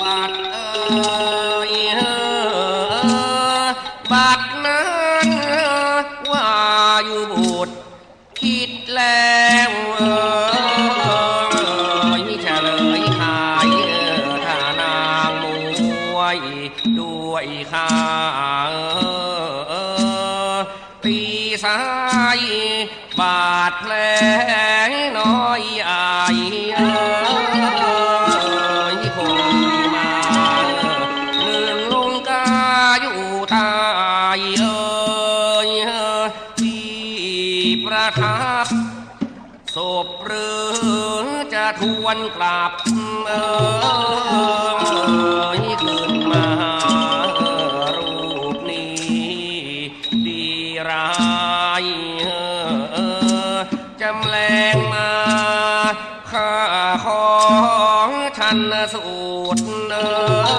บาดเอ่ยเอ่อบาดนั้นว่าอยู่บุตรคิดแล้วเอ่ยเฉลยขายท่านางมวยด้วยข้าตีสายบาดแผลน้อย ประทับศพหรือจะทวนกลับเอ่ยขึ้นมารูปนี้ดีร้ายเออจำแรงมาข้าของชันสูตรเออ